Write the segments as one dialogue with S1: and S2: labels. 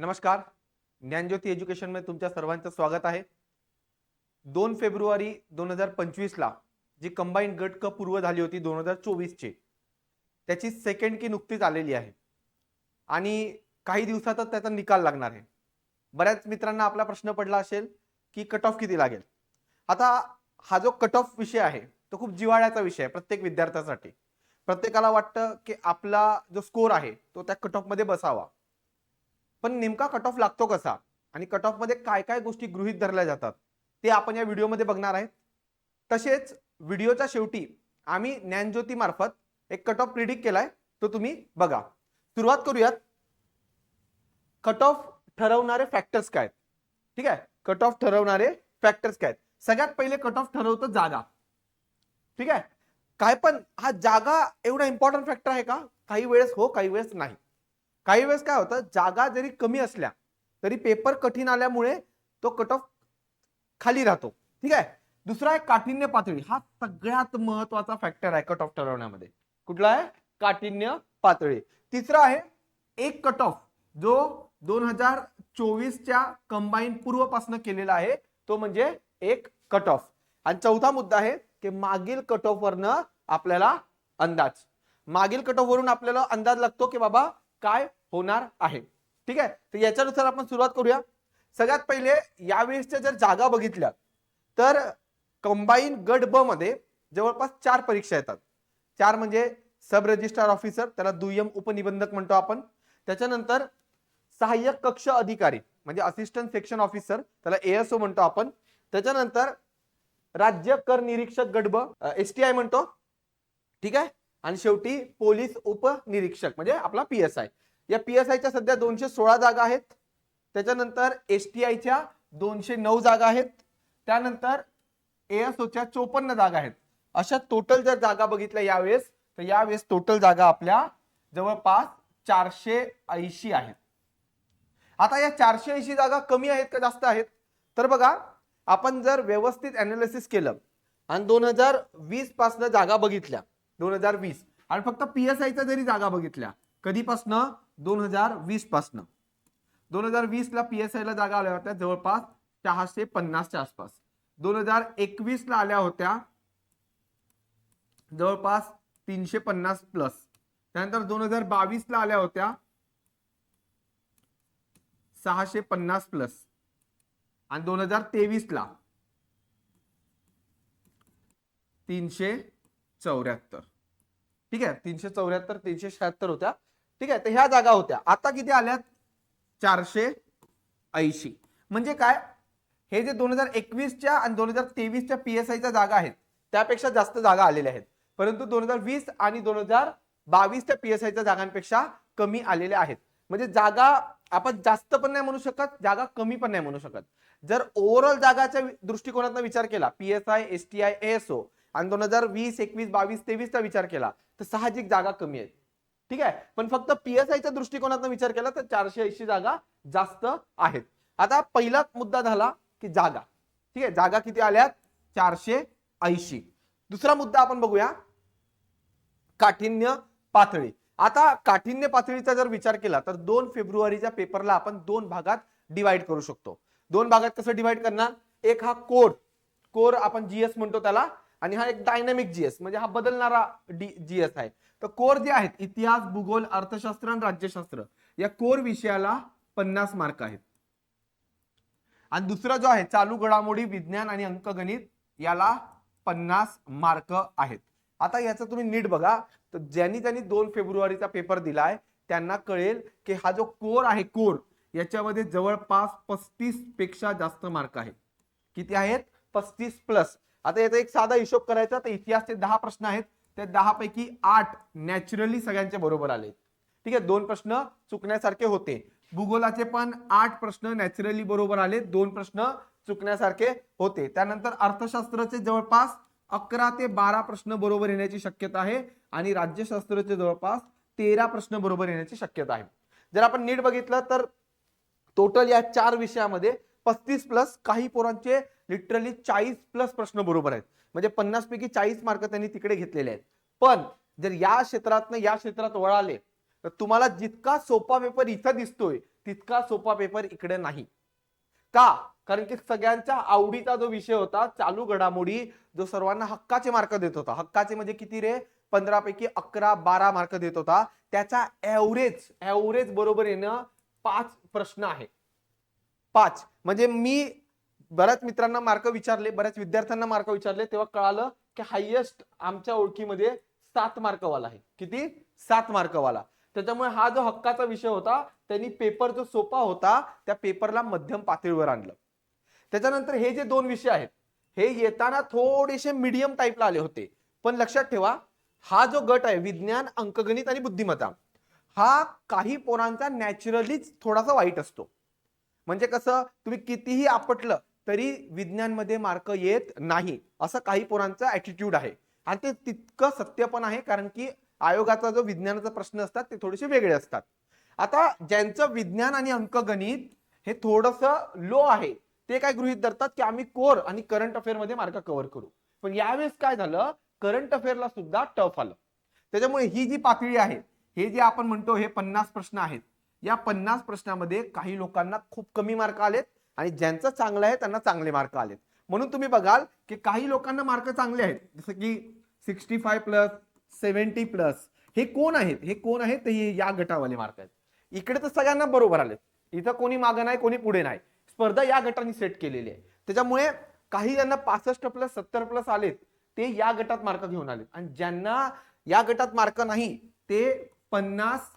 S1: नमस्कार. ज्ञानज्योती एज्युकेशनमध्ये तुमच्या सर्वांचं स्वागत आहे. दोन फेब्रुवारी दोन हजार पंचवीसला जी कंबाईन गट क पूर्व झाली होती दोन हजार चोवीसची त्याची सेकंड की नुकतीच आलेली आहे. आणि काही दिवसातच त्याचा निकाल लागणार आहे. बऱ्याच मित्रांना आपला प्रश्न पडला असेल की कट ऑफ किती लागेल? आता हा जो कट ऑफ विषय आहे तो खूप जिव्हाळ्याचा विषय आहे प्रत्येक विद्यार्थ्यासाठी. प्रत्येकाला वाटतं की आपला जो स्कोर आहे तो त्या कट ऑफमध्ये बसावा. पण नेमका कट ऑफ लागतो कसा? आणि कट ऑफमध्ये काय काय गोष्टी गृहीत धरल्या जातात? ते आपण या व्हिडिओमध्ये बघणार आहेत. तसेच व्हिडिओच्या शेवटी आम्ही ज्ञानज्योती मार्फत एक कट ऑफ प्रिडिक्ट केलाय तो तुम्ही बघा. सुरुवात करूयात. कट ऑफ ठरवणारे फॅक्टर्स काय आहेत? ठीक आहे? कट ऑफ ठरवणारे फॅक्टर्स काय आहेत? सगळ्यात पहिले कट ऑफ ठरवतं जागा. ठीक आहे? काय पण हा जागा एवढा इम्पॉर्टंट फॅक्टर आहे का? काही वेळेस हो काही वेळेस नाही. काही वेळेस काय होतं जागा जरी कमी असल्या तरी पेपर कठीण आल्यामुळे तो कट ऑफ खाली राहतो. ठीक आहे? दुसरा आहे काठिण्य पातळी. हा सगळ्यात महत्त्वाचा फॅक्टर आहे कट ऑफ ठरवण्यामध्ये. कुठला आहे? काठिण्य पातळी. तिसरा आहे एक कट ऑफ जो दोन हजार चोवीसच्या कंबाईन पूर्वपासून केलेला आहे तो म्हणजे एक कट ऑफ आणि चौथा मुद्दा आहे की मागील कट ऑफ वरनं आपल्याला अंदाज. मागील कट ऑफ वरून आपल्याला अंदाज लागतो की बाबा काय होणार आहे. ठीक आहे? तर याच्यानुसार आपण सुरुवात करूया. सगळ्यात पहिले यावेळेसच्या जर जागा बघितल्या तर कंबाईन गट ब मध्ये जवळपास चार परीक्षा येतात. चार म्हणजे सब रजिस्ट्रार ऑफिसर त्याला दुय्यम उपनिबंधक म्हणतो आपण. त्याच्यानंतर सहाय्यक कक्ष अधिकारी म्हणजे असिस्टंट सेक्शन ऑफिसर त्याला एएसओ म्हणतो आपण. त्याच्यानंतर राज्य कर निरीक्षक गट ब एस टी आय म्हणतो. ठीक आहे? आणि शेवटी पोलीस उपनिरीक्षक म्हणजे आपला पी एस आय या पी एस आयच्या सध्या दोनशे सोळा जागा आहेत. त्याच्यानंतर एस टी आयच्या दोनशे नऊ जागा आहेत. त्यानंतर एएसओच्या चोपन्न जागा आहेत. अशा टोटल जर जागा बघितल्या यावेळेस तर यावेळेस टोटल जागा आपल्या जवळपास चारशे ऐंशी आहेत. आता या चारशे ऐंशी जागा कमी आहेत का जास्त आहेत? तर बघा आपण जर व्यवस्थित अनालिसिस केलं आणि दोन हजार वीस पासनं जागा बघितल्या दोन हजार वीस आणि फक्त पी एस आयच्या जरी जागा बघितल्या कधीपासनं? दोन हजार वीस पासनं दोन हजार वीस ला पी एस आय ला जागा आल्या होत्या जवळपास सहाशे पन्नासच्या आसपास. दोन हजार एकवीस ला आल्या होत्या जवळपास तीनशे पन्नास प्लस त्यानंतर दोन हजार बावीस ला आल्या होत्या सहाशे पन्नास प्लस आणि दोन हजार तेवीस ला तीनशे चौऱ्याहत्तर. ठीक आहे? तीनशे चौऱ्याहत्तर तीनशे शहात्तर होत्या. ठीक आहे? तर ह्या जागा होत्या. आता किती आल्यात? चारशे ऐंशी. म्हणजे काय? हे जे दोन हजार एकवीसच्या आणि दोन हजार तेवीसच्या पी एस आयच्या जागा आहेत त्यापेक्षा जास्त जागा आलेल्या आहेत. परंतु दोन हजार वीस आणि दोन हजार बावीसच्या पी एस आयच्या जागांपेक्षा कमी आलेल्या आहेत. म्हणजे जागा आपण जास्त पण नाही म्हणू शकत जागा कमी पण नाही म्हणू शकत. जर ओव्हरऑल जागाच्या दृष्टिकोनातून विचार केला P S I S T I SO आणि दोन हजार वीस एकवीस बावीस तेवीसचा विचार केला तर साहजिक जागा कमी आहेत. ठीक आहे? पण फक्त पीएसआयच्या दृष्टिकोनातून विचार केला तर चारशे ऐंशी जागा जास्त आहेत. आता पहिला मुद्दा झाला की जागा. ठीक आहे? जागा किती आल्यात? चारशे ऐंशी. दुसरा मुद्दा आपण बघूया. काठिण्य पातळी. आता काठिण्य पातळीचा जर विचार केला तर दोन फेब्रुवारीच्या पेपरला आपण दोन भागात डिवाइड करू शकतो. दोन भागात कसं डिवाइड करणार? एक हा कोर कोर आपण जीएस म्हणतो त्याला. आणि हा एक डायनामिक जीएस म्हणजे हा बदलणारा डी जीएस आहे. तर कोर जे आहेत इतिहास भूगोल अर्थशास्त्र आणि राज्यशास्त्र या कोर विषयाला पन्नास मार्क आहेत. आणि दुसरा जो आहे चालू घडामोडी विज्ञान आणि अंकगणित याला पन्नास मार्क आहेत. आता याचं तुम्ही नीट बघा. तर ज्यांनी त्यांनी दोन फेब्रुवारीचा पेपर दिलाय त्यांना कळेल की हा जो कोर आहे कोर याच्यामध्ये जवळपास पस्तीसपेक्षा जास्त मार्क आहे किती आहेत? पस्तीस प्लस आता याचा एक साधा हिशोब करायचा तर इतिहासचे दहा प्रश्न आहेत. त्या दहा पैकी आठ नॅचरली सगळ्यांचे बरोबर आले ठीक आहे दोन प्रश्न चुकण्यासारखे होते. भूगोलाचे पण आठ प्रश्न नॅचरली बरोबर आले दोन प्रश्न चुकण्यासारखे होते. त्यानंतर अर्थशास्त्राचे जवळपास अकरा ते बारा प्रश्न बरोबर येण्याची शक्यता आहे आणि राज्यशास्त्राचे जवळपास तेरा प्रश्न बरोबर येण्याची शक्यता आहे. जर आपण नीट बघितलं तर टोटल या चार विषयामध्ये पस्तीस प्लस काही पोरांचे लिटरली चाळीस प्लस प्रश्न बरोबर आहेत. म्हणजे पन्नास पैकी चाळीस मार्क त्यांनी तिकडे घेतलेले आहेत. पण जर या क्षेत्रातनं या क्षेत्रात वळाले तर तुम्हाला जितका सोपा पेपर इथं दिसतोय तितका सोपा पेपर इकडे नाही. का? कारण की सगळ्यांच्या आवडीचा जो विषय होता चालू घडामोडी जो सर्वांना हक्काचे मार्क देत होता. हक्काचे म्हणजे किती रे? पंधरा पैकी अकरा बारा मार्क देत होता. त्याचा ऍव्हरेज ऍव्हरेज बरोबर येणं पाच प्रश्न आहे. पाच. म्हणजे मी बऱ्याच मित्रांना मार्क विचारले बऱ्याच विद्यार्थ्यांना मार्क विचारले तेव्हा कळालं की हायएस्ट आमच्या ओळखीमध्ये सात मार्कवाला आहे. किती? सात मार्कवाला. त्याच्यामुळे हा जो हक्काचा विषय होता त्यांनी पेपर जो सोपा होता त्या पेपरला मध्यम पातळीवर आणलं. त्याच्यानंतर हे जे दोन विषय आहेत हे येताना थोडेसे मीडियम टाईपला आले होते. पण लक्षात ठेवा हा जो गट आहे विज्ञान अंकगणित आणि बुद्धिमत्ता हा काही पोरांचा नॅचरलीच थोडासा वाईट असतो. म्हणजे कसं तुम्ही कितीही आपटलं तरी विज्ञानमध्ये मार्क येत नाही असं काही पोरांचा ॲटिट्यूड आहे. आणि ते तितकं सत्य पण आहे कारण की आयोगाचा जो विज्ञानाचा प्रश्न असतात ते थोडेसे वेगळे असतात. आता ज्यांचं विज्ञान आणि अंकगणित हे थोडस लो आहे ते काय गृहित धरतात की आम्ही कोर आणि करंट अफेअरमध्ये मार्क कव्हर करू. पण यावेळेस काय झालं? करंट अफेअरला सुद्धा टफ आलं. त्याच्यामुळे ही जी पातळी आहे हे जे आपण म्हणतो हे पन्नास प्रश्न आहेत. या पन्नास प्रश्नामध्ये काही लोकांना खूप कमी मार्क आलेत आणि ज्यांचं चांगलं आहे त्यांना चांगले मार्क आलेत. म्हणून तुम्ही बघाल की काही लोकांना मार्क चांगले आहेत. जसं की sixty five plus seventy plus हे कोण आहेत? हे कोण आहेत? ते हे या गटावाले मार्क आहेत. इकडे तर सगळ्यांना बरोबर आलेत. इथं कोणी मागं नाही कोणी पुढे नाही. स्पर्धा या गटाने सेट केलेली आहे. त्याच्यामुळे काही ज्यांना पासष्ट प्लस सत्तर प्लस आलेत ते या गटात मार्क घेऊन आलेत. आणि ज्यांना या गटात मार्क नाही ते पन्नास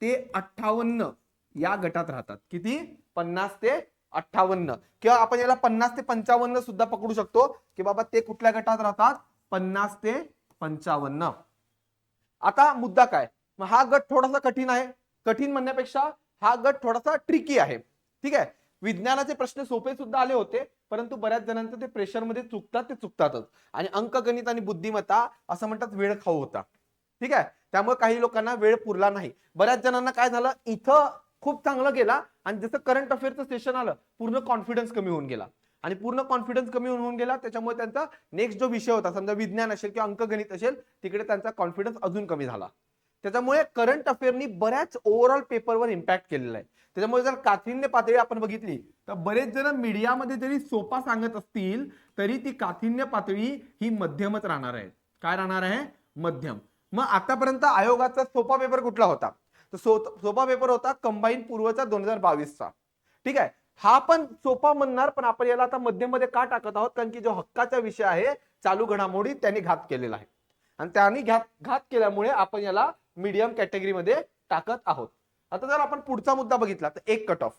S1: ते अठ्ठावन्न या गटात राहतात. किती? पन्नास ते अठ्ठावन्न. किंवा आपण याला पन्नास ते पंचावन्न सुद्धा पकडू शकतो की बाबा ते कुठल्या गटात राहतात? पन्नास ते पंचावन्न. आता मुद्दा काय? मग हा गट थोडासा कठीण आहे. कठीण म्हणण्यापेक्षा हा गट थोडासा ट्रिकी आहे. ठीक आहे? विज्ञानाचे प्रश्न सोपे सुद्धा आले होते परंतु बऱ्याच जणांचं ते प्रेशरमध्ये चुकतात ते चुकतातच. आणि अंक गणित आणि बुद्धिमत्ता असं म्हणतात वेळ खाऊ होता. ठीक आहे? त्यामुळे काही लोकांना वेळ पुरला नाही. बऱ्याच जणांना काय झालं? इथं खूप चांगलं गेला आणि जसं करंट अफेअरचं सेशन आलं पूर्ण कॉन्फिडन्स कमी होऊन गेला. आणि पूर्ण कॉन्फिडन्स कमी होऊन गेला त्याच्यामुळे त्यांचा नेक्स्ट जो विषय होता समजा विज्ञान असेल किंवा अंकगणित असेल तिकडे त्यांचा कॉन्फिडन्स अजून कमी झाला. त्याच्यामुळे करंट अफेअरनी बऱ्याच ओव्हरऑल पेपरवर इम्पॅक्ट केलेला आहे. त्याच्यामुळे जर काथिन्य पातळी आपण बघितली तर बरेच जण मीडियामध्ये जरी सोपा सांगत असतील तरी ती काथिन्य पातळी ही मध्यमच राहणार आहे. काय राहणार आहे? मध्यम. मग आतापर्यंत आयोगाचा सोपा पेपर कुठला होता? तर सो- सोपा पेपर होता कंबाईन पूर्वचा दोन हजार बावीसचा. ठीक आहे? हा पण सोपा म्हणणार पण आपण याला आता मध्यममध्ये का टाकत आहोत? कारण की जो हक्काचा विषय आहे चालू घडामोडी त्यांनी घात केलेला आहे. आणि त्यांनी घात घात केल्यामुळे आपण याला मीडियम कॅटेगरीमध्ये टाकत आहोत. आता जर आपण पुढचा मुद्दा बघितला तर एक कट ऑफ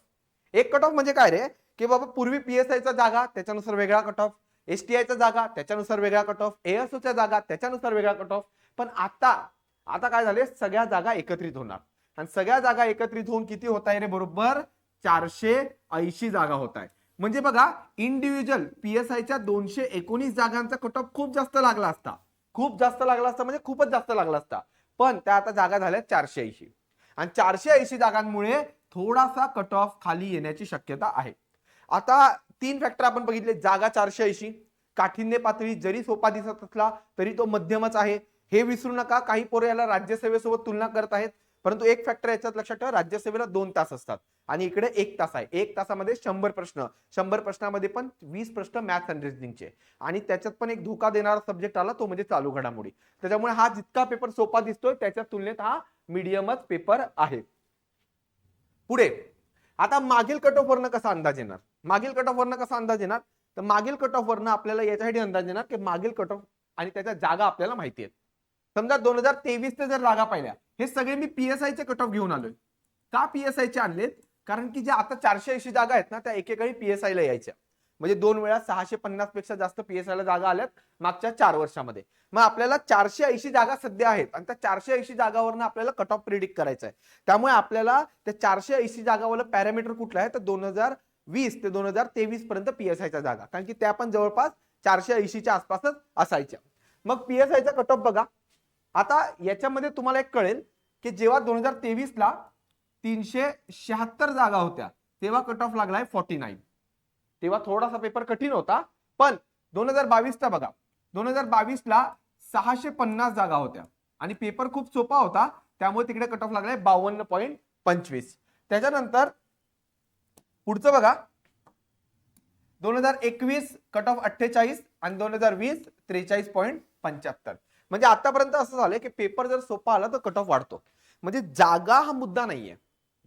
S1: एक कट ऑफ म्हणजे काय रे? की बाबा पूर्वी पीएसआयचा जागा त्याच्यानुसार वेगळा कट ऑफ एसटीआयचा जागा त्याच्यानुसार वेगळा कट ऑफ एएसओच्या जागा त्याच्यानुसार वेगळा कट ऑफ पण आता आता काय झाले? सगळ्या जागा एकत्रित होणार. आणि सगळ्या जागा एकत्रित होऊन किती होत आहे रे बरोबर? चारशे ऐंशी जागा होत आहे. म्हणजे बघा इंडिव्हिज्युअल पीएसआयच्या दोनशे एकोणीस जागांचा कट ऑफ खूप जास्त लागला असता. खूप जास्त लागला असता म्हणजे खूपच जास्त लागला असता. पण त्या आता जागा झाल्या चारशे ऐंशी. आणि चारशे ऐंशी जागांमुळे थोडासा कट ऑफ खाली येण्याची शक्यता आहे. आता तीन फॅक्टर आपण बघितले जागा चारशे ऐंशी. काठिण्य पातळी जरी सोपा दिसत असला तरी तो मध्यमच आहे. हे विसरू नका काही पोरं याला राज्यसेवेसोबत तुलना करत आहेत. परंतु एक फॅक्टर याच्यात लक्षात ठेवा राज्यसेवेला दोन तास असतात. आणि इकडे एक तास आहे. एक तासामध्ये शंभर प्रश्न. शंभर प्रश्नामध्ये पण वीस प्रश्न मॅथ्स अँड रिजनिंगचे आणि त्याच्यात पण एक धोका देणारा सब्जेक्ट आला तो म्हणजे चालू घडामोडी. त्याच्यामुळे हा जितका पेपर सोपा दिसतोय त्याच्या तुलनेत हा मीडियमच पेपर आहे. पुढे. आता मागील कट ऑफ वरनं कसा अंदाज येणार? मागील कट ऑफ वरनं कसा अंदाज येणार? तर मागील कट ऑफ वरनं आपल्याला याच्यासाठी अंदाज येणार की मागील कट ऑफ आणि त्याच्या जागा आपल्याला माहिती आहेत. समजा दोन हजार तेवीसच्या जर जागा पाहिल्या हे सगळे मी पीएसआयचे कट ऑफ घेऊन आलोय. का पीएसआयचे आणलेत? कारण की ज्या आता चारशे ऐंशी जागा आहेत ना त्या एकेकाळी पीएसआयला यायच्या. म्हणजे दोन वेळा सहाशे पन्नासपेक्षा जास्त पीएसआयला जागा आल्यात मागच्या चार वर्षामध्ये. मग आपल्याला चारशे ऐंशी जागा सध्या आहेत आणि त्या चारशे ऐंशी जागावरनं आपल्याला कट ऑफ प्रिडिक्ट करायचं आहे त्यामुळे आपल्याला त्या चारशे ऐंशी जागावर पॅरामीटर कुठलं आहे? तर दोन हजार वीस ते दोन हजार तेवीस पर्यंत पीएसआयच्या जागा. कारण की त्या पण जवळपास चारशे ऐंशीच्या आसपासच असायच्या. मग पीएसआयचा कट ऑफ बघा. आता याच्यामध्ये तुम्हाला एक कळेल की जेव्हा दोन हजार तेवीस ला तीनशे शहात्तर जागा होत्या तेव्हा कट ऑफ लागलाय फॉर्टी नाईन तेव्हा थोडासा पेपर कठीण होता पण दोन हजार बावीसचा बघा दोन हजार बावीसला सहाशे पन्नास जागा होत्या. आणि पेपर खूप सोपा होता त्यामुळे तिकडे कट ऑफ लागलाय बावन्न पॉईंट पंचवीस. त्याच्यानंतर पुढचं बघा दोन हजार एकवीस कट ऑफ अठ्ठेचाळीस आणि दोन हजार वीस त्रेचाळीस पॉईंट पंच्याहत्तर. म्हणजे आतापर्यंत असं झालंय की पेपर जर सोपा आला तर कट ऑफ वाढतो. म्हणजे जागा हा मुद्दा नाहीये.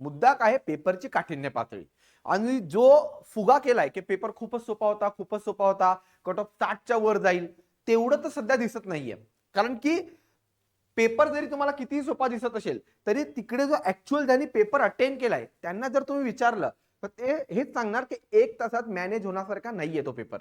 S1: मुद्दा काय आहे? पेपरची काठिण्य पातळी. आणि जो फुगा केलाय की पेपर खूपच सोपा होता खूपच सोपा होता कट ऑफ साठच्या वर जाईल तेवढं तर सध्या दिसत नाहीये. कारण की पेपर जरी तुम्हाला कितीही सोपा दिसत असेल तरी तिकडे जो ऍक्च्युअल ज्यांनी पेपर अटेंड केलाय त्यांना जर तुम्ही विचारलं तर ते हेच सांगणार की एक तासात मॅनेज होण्यासारखा नाहीये तो पेपर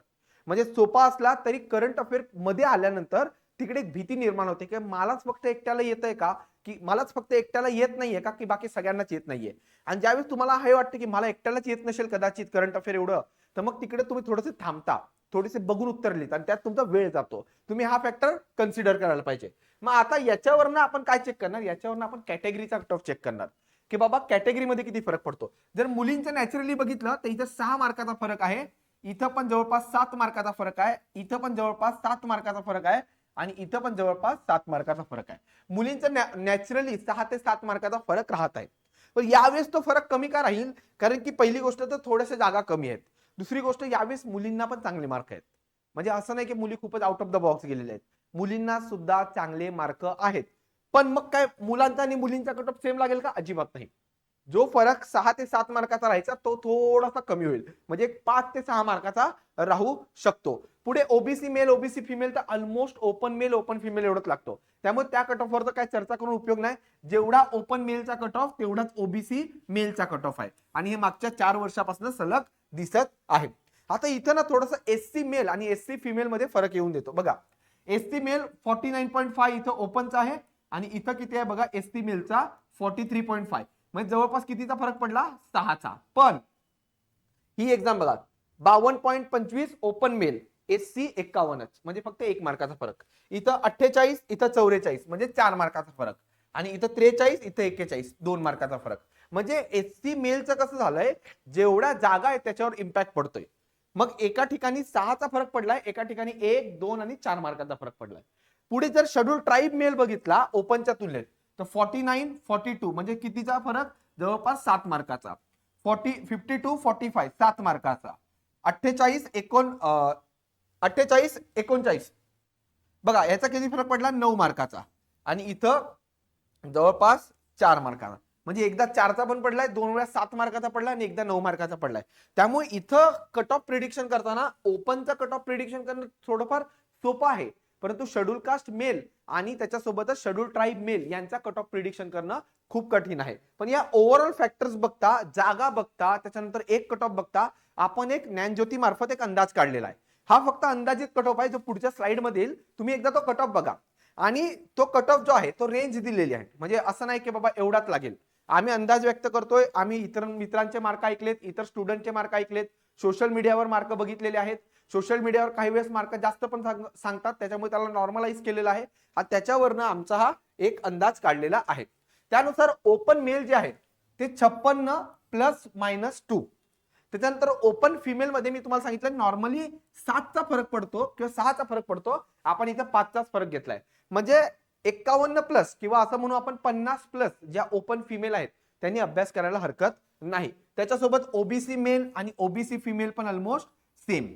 S1: म्हणजे सोपा असला तरी करंट अफेअरमध्ये आल्यानंतर तिकडे एक भीती निर्माण होते की मलाच फक्त एकट्याला येत आहे का? की मलाच फक्त एकट्याला येत नाहीये का? की बाकी सगळ्यांनाच येत नाहीये? आणि ज्यावेळेस तुम्हाला हे वाटतं की मला एकट्यालाच येत नसेल कदाचित करंट अफेअर एवढं तर मग तिकडे तुम्ही थोडेसे थांबता थोडेसे बघून उत्तर लिहिता आणि त्यात तुमचा वेळ जातो. तुम्ही हा फॅक्टर कन्सिडर करायला पाहिजे. मग आता याच्यावरनं आपण काय चेक करणार? याच्यावरनं आपण कॅटेगरीचा कट ऑफ चेक करणार. की बाबा कॅटेगरीमध्ये किती फरक पडतो? जर मुलींचं नॅचरली बघितलं तर इथं सहा मार्काचा फरक आहे इथं पण जवळपास सात मार्काचा फरक आहे इथं पण जवळपास सात मार्काचा फरक आहे आणि इथं पण जवळपास सात मार्काचा फरक आहे. मुलींचं नॅचरली सहा ते सात मार्काचा फरक राहत आहे. पण यावेळेस तो फरक कमी का राहील? कारण की पहिली गोष्ट तर थोड्याशा जागा कमी आहेत. दुसरी गोष्ट यावेळेस मुलींना पण चांगले मार्क आहेत. म्हणजे असं नाही की मुली खूपच आउट ऑफ द बॉक्स गेलेल्या आहेत. मुलींना सुद्धा चांगले मार्क आहेत. पण मग काय मुलांचा आणि मुलींचा कट ऑफ सेम लागेल का? अजिबात नाही. जो फरक सहा ते सात मार्काचा राहायचा तो थोडासा कमी होईल. म्हणजे एक पाच ते सहा मार्काचा राहू शकतो. पुढे ओबीसी मेल ओबीसी फिमेल तर almost open male open female एवढंच लागतो. त्यामुळे त्या कट ऑफवर तर काय चर्चा करून उपयोग नाही. जेवढा ओपन मेलचा कट ऑफ तेवढाच ओबीसी मेलचा कट ऑफ आहे. आणि हे मागच्या चार वर्षापासून सलग दिसत आहे. आता इथं ना थोडस एस सी मेल आणि एस सी फिमेल मध्ये फरक येऊन देतो. बघा S C male forty nine point five इथं ओपनचा आहे आणि इथं किती आहे बघा एस सी मेलचा फॉर्टी थ्री पॉईंट फाय म्हणजे जवळपास कितीचा फरक पडला? सहाचा. पण ही एक्झाम बघा. बावन्न पॉईंट पंचवीस ओपन मेल एस सी एक्कावन्नच म्हणजे फक्त एक मार्काचा फरक. इथं अठ्ठेचाळीस इथं चौवेचाळीस म्हणजे चार मार्काचा फरक. आणि इथं त्रेचाळीस इथं एक्केचाळीस दोन मार्काचा फरक. म्हणजे एस सी मेलचं कसं झालंय? जेवढ्या जागा आहेत त्याच्यावर इम्पॅक्ट पडतोय. मग एका ठिकाणी सहाचा फरक पडलाय एका ठिकाणी एक दोन आणि चार मार्काचा फरक पडलाय. पुढे जर शेड्यूल ट्राईब मेल बघितला ओपनच्या तुलनेत तर फॉर्टी नाईन फॉर्टी टू म्हणजे कितीचा फरक? जवळपास सात मार्काचा. Forty fifty two forty five सात मार्काचा. अठ्ठेचाळीस एकोण अठ्ठेचाळीस एकोणचाळीस. बघा याचा किती फरक पडला? नऊ मार्काचा. आणि इथं जवळपास चार मार्काचा. म्हणजे एकदा चारचा पण पडलाय दोन वेळा सात मार्काचा पडलाय आणि एकदा नऊ मार्काचा पडलाय. त्यामुळे इथं कट ऑफ प्रिडिक्शन करताना ओपनचा कट ऑफ प्रिडिक्शन करणं थोडंफार सोपं आहे. परंतु शेड्यूल कास्ट मेल आणि त्याच्यासोबतच शेड्यूल ट्राईब मेल यांचा कट ऑफ प्रिडिक्शन करणं खूप कठीण आहे. पण या ओव्हरऑल फॅक्टर्स बघता जागा बघता त्याच्यानंतर एक कट ऑफ बघता आपण एक ज्ञानज्योती मार्फत एक अंदाज काढलेला आहे. हा फक्त अंदाजित कट ऑफ आहे जो पुढच्या स्लाइडमध्ये येईल. तुम्ही एकदा तो कट ऑफ बघा. आणि तो कट ऑफ जो आहे तो रेंज दिलेली आहे. म्हणजे असं नाही की बाबा एवढाच लागेल. आम्ही अंदाज व्यक्त करतोय आम्ही इतर मित्रांचे मार्क ऐकलेत इतर स्टुडंटचे मार्क ऐकलेत. सोशल मीडियावर मार्क बघितलेले आहेत. सोशल मीडियावर काही वेळेस मार्क जास्त पण सांग- सांगतात. त्याच्यामुळे त्याला नॉर्मलाइज केलेला आहे. हा त्याच्यावरनं आमचा हा एक अंदाज काढलेला आहे. त्यानुसार ओपन मेल जे आहेत ते छप्पन्न प्लस मायनस टू त्याच्यानंतर ओपन फिमेल मध्ये मी तुम्हाला सांगितलं नॉर्मली सातचा फरक पडतो किंवा सहाचा फरक पडतो. आपण इथं पाचचाच फरक घेतलाय. म्हणजे एक्कावन्न प्लस किंवा असं म्हणू आपण पन्नास प्लस ज्या ओपन फिमेल आहेत त्यांनी अभ्यास करायला हरकत नाही. त्याच्यासोबत ओबीसी मेल आणि ओबीसी फिमेल पण ऑलमोस्ट सेम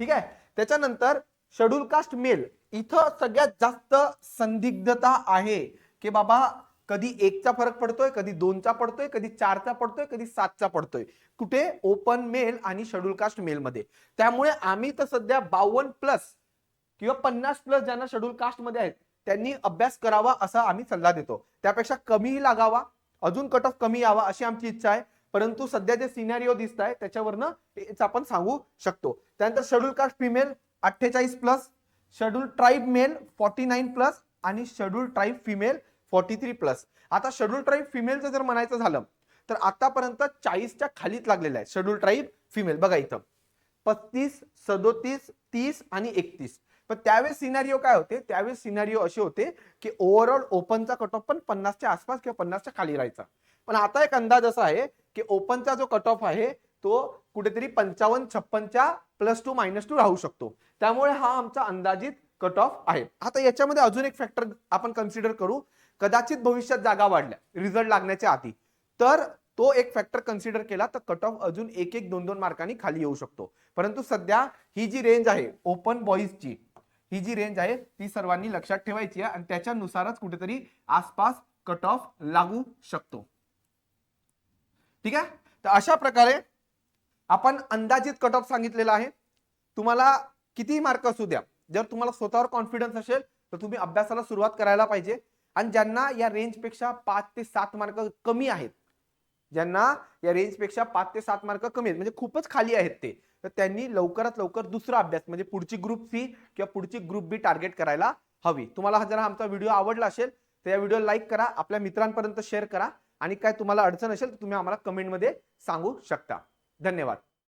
S1: ठीक आहे? त्याच्यानंतर शेड्यूल कास्ट मेल इथं सगळ्यात जास्त संदिग्धता आहे की बाबा कधी एकचा फरक पडतोय कधी दोनचा पडतोय कधी चारचा पडतोय कधी सातचा पडतोय. कुठे? ओपन मेल आणि शेड्यूल कास्ट मेल मध्ये. त्यामुळे आम्ही तर सध्या बावन्न प्लस किंवा पन्नास प्लस ज्यांना शेड्यूल कास्टमध्ये आहेत त्यांनी अभ्यास करावा असा आम्ही सल्ला देतो. त्यापेक्षा कमीही लागावा अजून कट ऑफ कमी यावा अशी आमची इच्छा आहे. परंतु सध्या जे सिनारिओ दिसत आहे त्याच्यावरनं आपण सांगू शकतो. त्यानंतर शेड्यूल कास्ट फिमेल अठ्ठेचाळीस plus schedule tribe male forty nine plus आणि schedule tribe female forty three plus आता शेड्यूल ट्राईब फिमेलचं जर म्हणायचं झालं तर आतापर्यंत चाळीसच्या खालीच लागलेलं आहे शेड्यूल ट्राईब फिमेल बघा इथं. पस्तीस सदोतीस तीस आणि एकतीस. पण त्यावेळेस सिनारिओ काय होते? त्यावेळेस सिनारिओ असे होते की ओव्हरऑल ओपनचा कट ऑफ पण पन्नासच्या आसपास किंवा पन्नासच्या खाली राहायचा. पण आता एक अंदाज असा आहे की ओपनचा जो कट ऑफ आहे तो कुठेतरी पंचावन्न छप्पनच्या प्लस टू मायनस टू राहू शकतो. त्यामुळे हा आमचा अंदाजित कट ऑफ आहे. आता याच्यामध्ये अजून एक फॅक्टर आपण कन्सिडर करू. कदाचित भविष्यात जागा वाढल्या रिझल्ट लागण्याच्या आधी तर तो एक फॅक्टर कन्सिडर केला तर कट ऑफ अजून एक एक दोन दोन मार्कांनी खाली येऊ शकतो. परंतु सध्या ही जी रेंज आहे ओपन बॉईजची ही जी रेंज आहे ती सर्वांनी लक्षात ठेवायची आहे आणि त्याच्यानुसारच कुठेतरी आसपास कट ऑफ लागू शकतो. ठीक आहे? तर अशा प्रकारे आपण अंदाजित कट ऑफ सांगितलेला आहे. तुम्हाला किती मार्क असू द्या जर तुम्हाला स्वतःवर कॉन्फिडन्स असेल तर तुम्ही अभ्यासाला सुरुवात करायला पाहिजे. आणि ज्यांना या रेंजपेक्षा पाच ते सात मार्क कमी आहेत ज्यांना या रेंजपेक्षा पाच ते सात मार्क कमी आहेत म्हणजे खूपच खाली आहेत ते तर त्यांनी लवकरात लवकर दुसरा अभ्यास म्हणजे पुढची ग्रुप सी किंवा पुढची ग्रुप बी टार्गेट करायला हवी. तुम्हाला हा जर आमचा व्हिडिओ आवडला असेल तर या व्हिडिओ लाईक करा आपल्या मित्रांपर्यंत शेअर करा. आणि काय तुम्हाला अडचण असेल तर तुम्ही आम्हाला कमेंटमध्ये सांगू शकता. धन्यवाद.